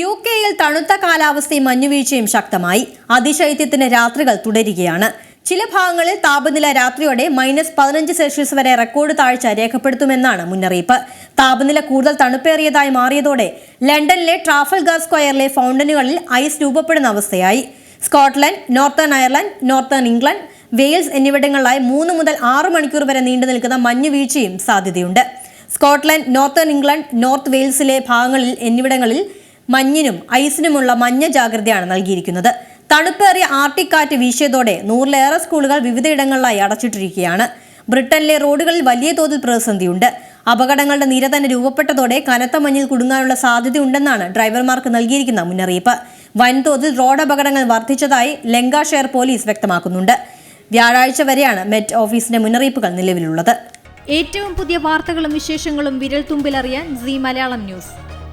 U കെയിൽ തണുത്ത കാലാവസ്ഥയും മഞ്ഞുവീഴ്ചയും ശക്തമായി. അതിശൈത്യത്തിന് രാത്രികൾ തുടരുകയാണ്. ചില ഭാഗങ്ങളിൽ താപനില രാത്രിയോടെ മൈനസ് പതിനഞ്ച് സെൽഷ്യസ് വരെ റെക്കോർഡ് താഴ്ച രേഖപ്പെടുത്തുമെന്നാണ് മുന്നറിയിപ്പ്. താപനില കൂടുതൽ തണുപ്പേറിയതായി മാറിയതോടെ ലണ്ടനിലെ ട്രാഫൽഗാർ സ്ക്വയറിലെ ഫൗണ്ടനുകളിൽ ഐസ് രൂപപ്പെടുന്ന അവസ്ഥയായി. Scotland Northern Ireland Northern England Wales എന്നിവിടങ്ങളിലായി മൂന്ന് മുതൽ ആറ് മണിക്കൂർ വരെ നീണ്ടു നിൽക്കുന്ന മഞ്ഞുവീഴ്ചയും സാധ്യതയുണ്ട്. സ്കോട്ട്ലൻഡ് നോർത്തേൺ ഇംഗ്ലണ്ട് നോർത്ത് വെയിൽസിലെ ഭാഗങ്ങളിൽ എന്നിവിടങ്ങളിൽ മഞ്ഞിനും ഐസിനുമുള്ള മഞ്ഞ ജാഗ്രതയാണ് നൽകിയിരിക്കുന്നത്. തണുപ്പേറിയ ആർട്ടിക് കാറ്റ് വീശിയതോടെ നൂറിലേറെ സ്കൂളുകൾ വിവിധയിടങ്ങളിലായി അടച്ചിട്ടിരിക്കുകയാണ്. ബ്രിട്ടനിലെ റോഡുകളിൽ വലിയ തോതിൽ പ്രതിസന്ധിയുണ്ട്. അപകടങ്ങളുടെ നിര തന്നെ രൂപപ്പെട്ടതോടെ കനത്ത മഞ്ഞിൽ കുടുങ്ങാനുള്ള സാധ്യതയുണ്ടെന്നാണ് ഡ്രൈവർമാർക്ക് നൽകിയിരിക്കുന്ന മുന്നറിയിപ്പ്. വൻതോതിൽ റോഡ് അപകടങ്ങൾ വർദ്ധിച്ചതായി ലങ്കാഷെയർ പോലീസ് വ്യക്തമാക്കുന്നുണ്ട്. വ്യാഴാഴ്ച വരെയാണ് മെറ്റ് ഓഫീസിന്റെ മുന്നറിയിപ്പുകൾ നിലവിലുള്ളത്. ഏറ്റവും പുതിയ വാർത്തകളും വിശേഷങ്ങളും വിരൽ തുമ്പിലറിയാൻ സി മലയാളം ന്യൂസ്.